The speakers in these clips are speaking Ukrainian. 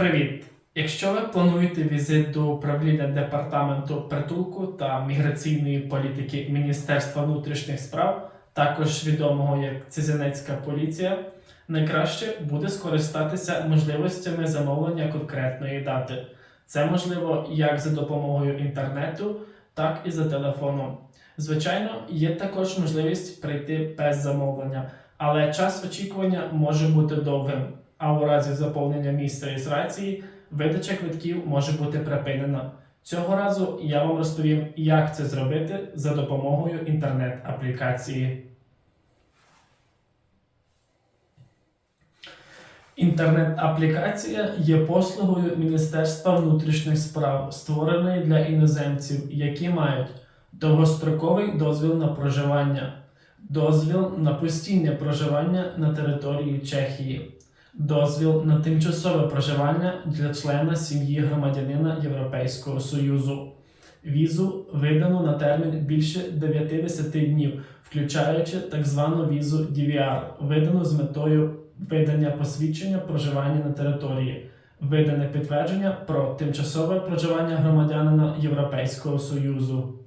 Привіт! Якщо ви плануєте візит до управління департаменту притулку та міграційної політики Міністерства внутрішніх справ, також відомого як Цезянецька поліція, найкраще буде скористатися можливостями замовлення конкретної дати. Це можливо як за допомогою інтернету, так і за телефоном. Звичайно, є також можливість прийти без замовлення, але час очікування може бути довгим. А у разі заповнення місця реєстрації видача квитків може бути припинена. Цього разу я вам розповім, як це зробити за допомогою інтернет-аплікації. Інтернет-аплікація є послугою Міністерства внутрішніх справ, створеної для іноземців, які мають довгостроковий дозвіл на проживання, дозвіл на постійне проживання на території Чехії, дозвіл на тимчасове проживання для члена сім'ї громадянина Європейського Союзу, візу видану на термін більше 90 днів, включаючи так звану візу DVR, видану з метою видання посвідчення проживання на території, видане підтвердження про тимчасове проживання громадянина Європейського Союзу.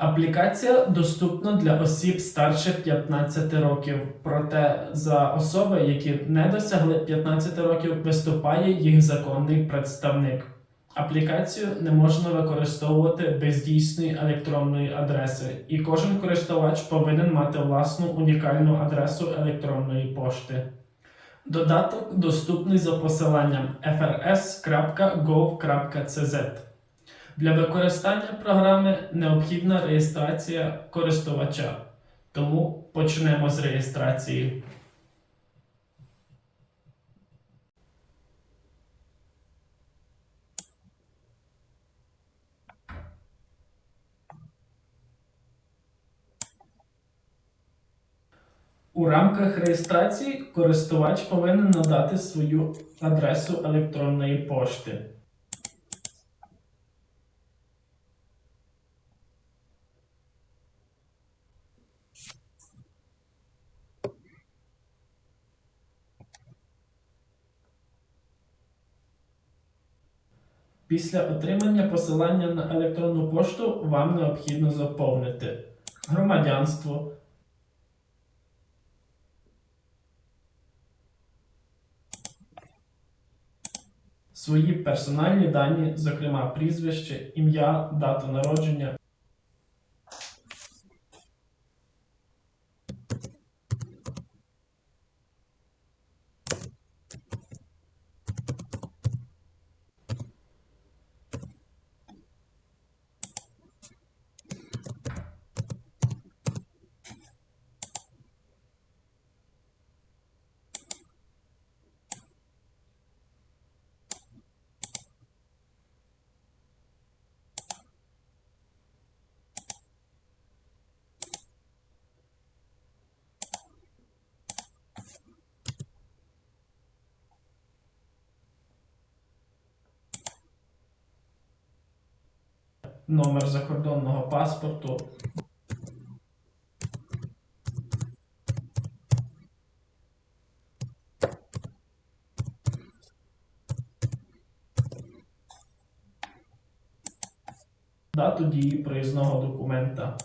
Аплікація доступна для осіб старше 15 років, проте за особи, які не досягли 15 років, виступає їх законний представник. Аплікацію не можна використовувати без дійсної електронної адреси, і кожен користувач повинен мати власну унікальну адресу електронної пошти. Додаток доступний за посиланням frs.gov.cz. Для використання програми необхідна реєстрація користувача. Тому почнемо з реєстрації. У рамках реєстрації користувач повинен надати свою адресу електронної пошти. Після отримання посилання на електронну пошту вам необхідно заповнити громадянство, свої персональні дані, зокрема прізвище, ім'я, дату народження. Номер закордонного паспорту. Дату дії проїзного документа.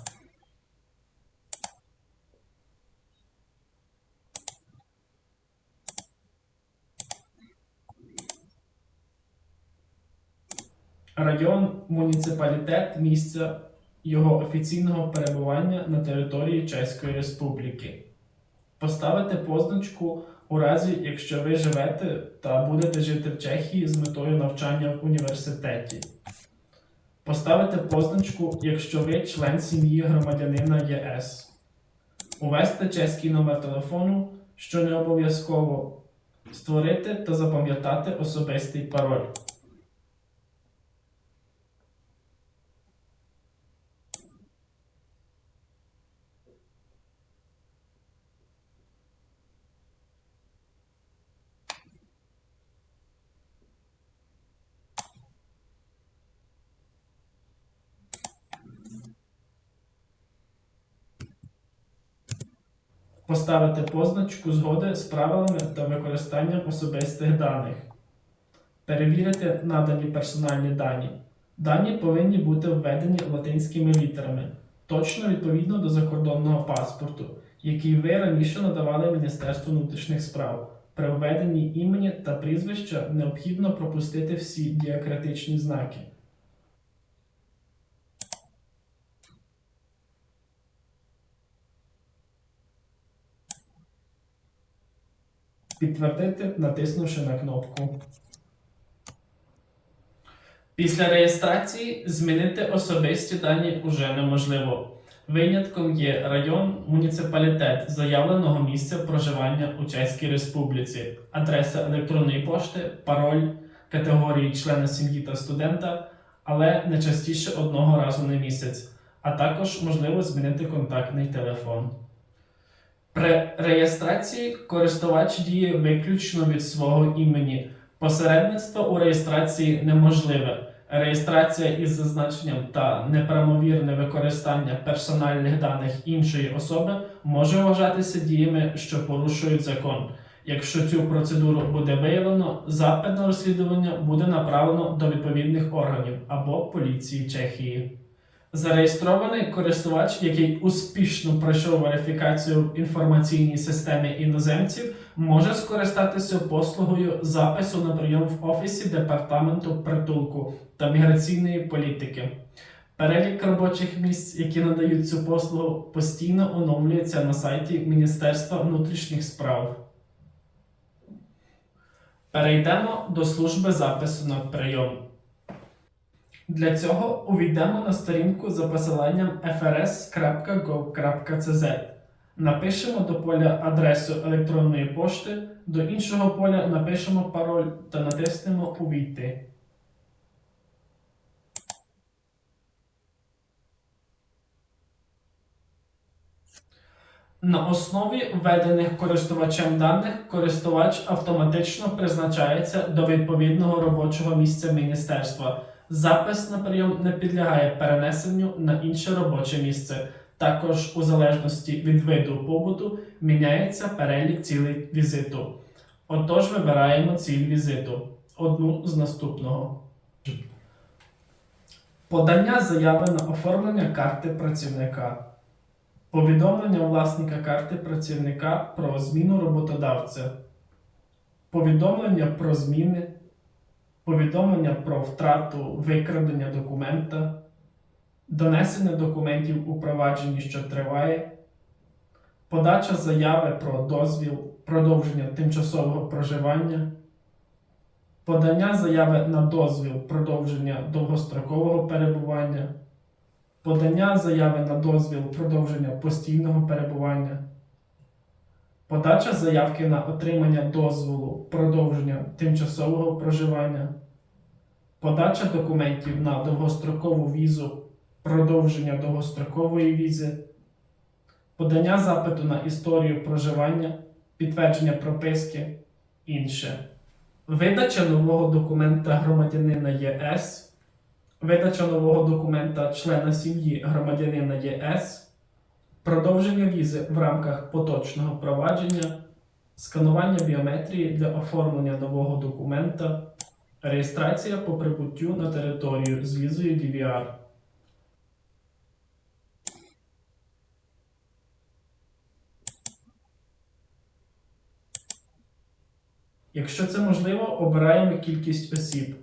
Район, муніципалітет місця його офіційного перебування на території Чеської Республіки. Поставити позначку у разі, якщо ви живете та будете жити в Чехії з метою навчання в університеті. Поставити позначку, якщо ви член сім'ї громадянина ЄС. Увести чеський номер телефону, що не обов'язково. Створити та запам'ятати особистий пароль. Поставити позначку згоди з правилами та використанням особистих даних. Перевірити надані персональні дані. Дані повинні бути введені латинськими літерами, точно відповідно до закордонного паспорту, який ви раніше надавали Міністерству внутрішніх справ. При введенні імені та прізвища необхідно пропустити всі діакритичні знаки. Підтвердити, натиснувши на кнопку. Після реєстрації змінити особисті дані уже неможливо. Винятком є район, муніципалітет заявленого місця проживання у Чеській Республіці, адреса електронної пошти, пароль, категорії члена сім'ї та студента, але не частіше одного разу на місяць, а також можливо змінити контактний телефон. При реєстрації користувач діє виключно від свого імені. Посередництво у реєстрації неможливе. Реєстрація із зазначенням та неправомірне використання персональних даних іншої особи може вважатися діями, що порушують закон. Якщо цю процедуру буде виявлено, запит на розслідування буде направлено до відповідних органів або поліції Чехії. Зареєстрований користувач, який успішно пройшов верифікацію в інформаційній системі іноземців, може скористатися послугою запису на прийом в офісі департаменту притулку та міграційної політики. Перелік робочих місць, які надають цю послугу, постійно оновлюється на сайті Міністерства внутрішніх справ. Перейдемо до служби запису на прийом. Для цього увійдемо на сторінку за посиланням frs.gov.cz. Напишемо до поля адресу електронної пошти, до іншого поля напишемо пароль та натиснемо Увійти. На основі введених користувачем даних користувач автоматично призначається до відповідного робочого місця міністерства. Запис на прийом не підлягає перенесенню на інше робоче місце. Також, у залежності від виду побуту, міняється перелік цілей візиту. Отож, вибираємо ціль візиту. Одну з наступного. Подання заяви на оформлення карти працівника. Повідомлення власника карти працівника про зміну роботодавця. Повідомлення про зміни. Повідомлення про втрату викрадення документа. Донесення документів у провадженні, що триває. Подача заяви про дозвіл продовження тимчасового проживання. Подання заяви на дозвіл продовження довгострокового перебування. Подання заяви на дозвіл продовження постійного перебування. Подача заявки на отримання дозволу продовження тимчасового проживання. Подача документів на довгострокову візу продовження довгострокової візи. Подання запиту на історію проживання, підтвердження прописки, інше. Видача нового документа громадянина ЄС. Видача нового документа члена сім'ї громадянина ЄС, продовження візи в рамках поточного провадження, сканування біометрії для оформлення нового документа, реєстрація по прибуттю на територію з візою DVR. Якщо це можливо, обираємо кількість осіб.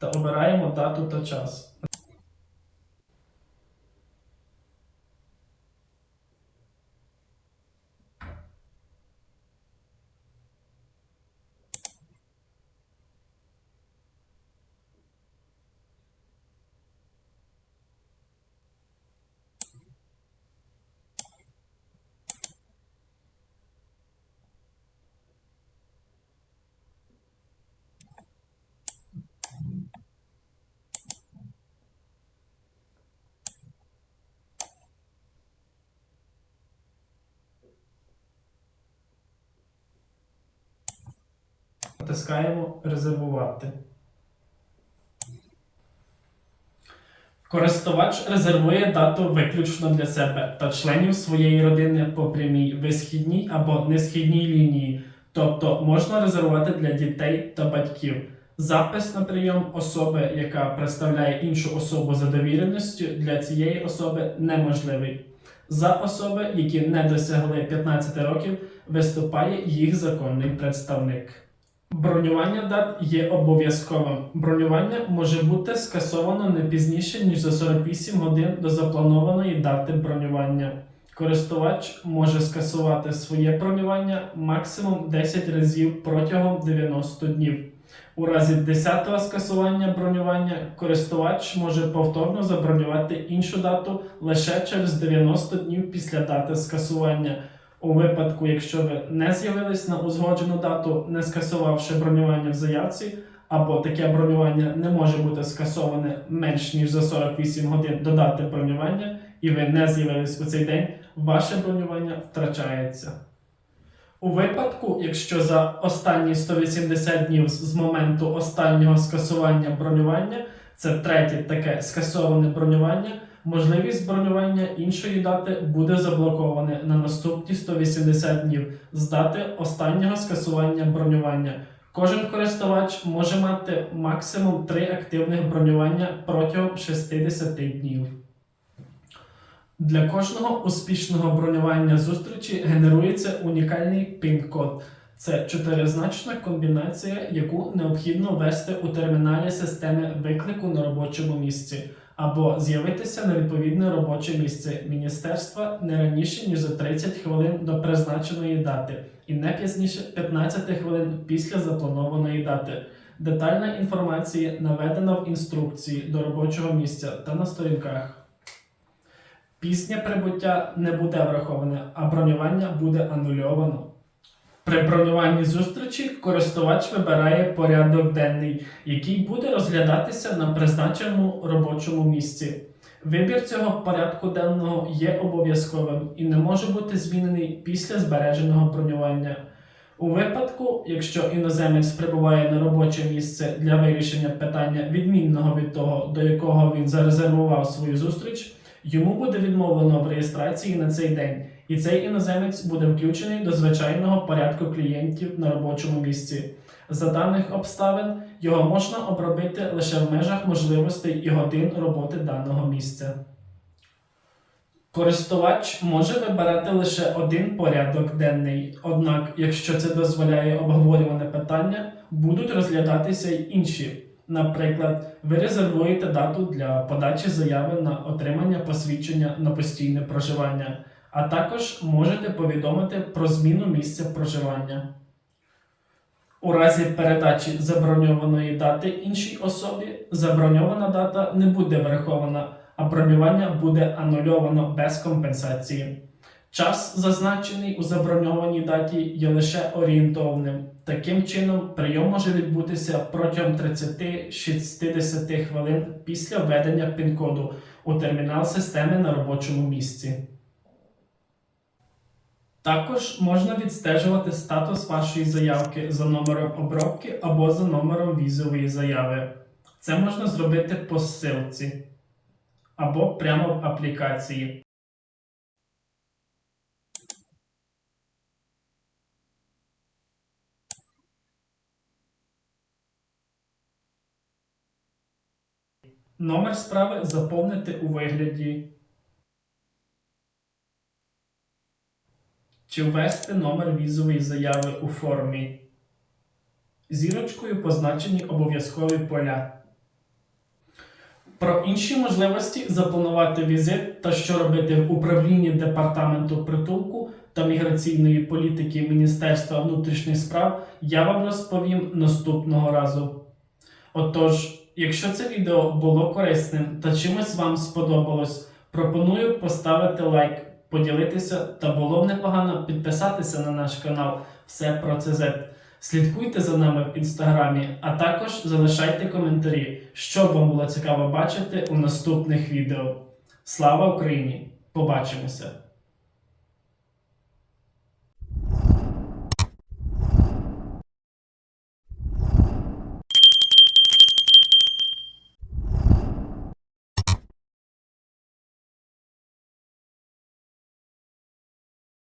та обираємо дату та час. Натискаємо Резервувати. Користувач резервує дату виключно для себе та членів своєї родини по прямій висхідній або несхідній лінії, тобто можна резервувати для дітей та батьків. Запис на прийом особи, яка представляє іншу особу за довіреністю, для цієї особи неможливий. За особи, які не досягли 15 років, виступає їх законний представник. Бронювання дат є обов'язковим. Бронювання може бути скасовано не пізніше, ніж за 48 годин до запланованої дати бронювання. Користувач може скасувати своє бронювання максимум 10 разів протягом 90 днів. У разі 10-го скасування бронювання користувач може повторно забронювати іншу дату лише через 90 днів після дати скасування. У випадку, якщо ви не з'явились на узгоджену дату, не скасувавши бронювання в заявці, або таке бронювання не може бути скасоване менш ніж за 48 годин до дати бронювання, і ви не з'явились у цей день, ваше бронювання втрачається. У випадку, якщо за останні 180 днів з моменту останнього скасування бронювання, це третє таке скасоване бронювання, можливість бронювання іншої дати буде заблоковане на наступні 180 днів з дати останнього скасування бронювання. Кожен користувач може мати максимум 3 активних бронювання протягом 60 днів. Для кожного успішного бронювання зустрічі генерується унікальний пін-код. Це чотиризначна комбінація, яку необхідно ввести у терміналі системи виклику на робочому місці або з'явитися на відповідне робоче місце міністерства не раніше ніж за 30 хвилин до призначеної дати, і не пізніше 15 хвилин після запланованої дати. Детальна інформація наведена в інструкції до робочого місця та на сторінках. Пісня прибуття не буде враховане, а бронювання буде анульовано. При бронюванні зустрічі користувач вибирає порядок денний, який буде розглядатися на призначеному робочому місці. Вибір цього порядку денного є обов'язковим і не може бути змінений після збереженого бронювання. У випадку, якщо іноземець прибуває на робоче місце для вирішення питання відмінного від того, до якого він зарезервував свою зустріч, йому буде відмовлено в реєстрації на цей день, і цей іноземець буде включений до звичайного порядку клієнтів на робочому місці. За даних обставин його можна обробити лише в межах можливостей і годин роботи даного місця. Користувач може вибирати лише один порядок денний, однак, якщо це дозволяє обговорюване питання, будуть розглядатися й інші. Наприклад, ви резервуєте дату для подачі заяви на отримання посвідчення на постійне проживання, а також можете повідомити про зміну місця проживання. У разі передачі заброньованої дати іншій особі заброньована дата не буде врахована, а бронювання буде анульовано без компенсації. Час, зазначений у заброньованій даті, є лише орієнтовним. Таким чином, прийом може відбутися протягом 30-60 хвилин після введення пін-коду у термінал системи на робочому місці. Також можна відстежувати статус вашої заявки за номером обробки або за номером візової заяви. Це можна зробити по ссылці або прямо в аплікації. Номер справи заповнити у вигляді. Чи ввести номер візової заяви у формі. Зірочкою позначені обов'язкові поля. Про інші можливості запланувати візит та що робити в управлінні департаменту притулку та міграційної політики Міністерства внутрішніх справ я вам розповім наступного разу. Отож, якщо це відео було корисним та чимось вам сподобалось, пропоную поставити лайк, поділитися та було б непогано підписатися на наш канал Все про ЦЗ. Слідкуйте за нами в інстаграмі, а також залишайте коментарі, що вам було цікаво бачити у наступних відео. Слава Україні! Побачимося!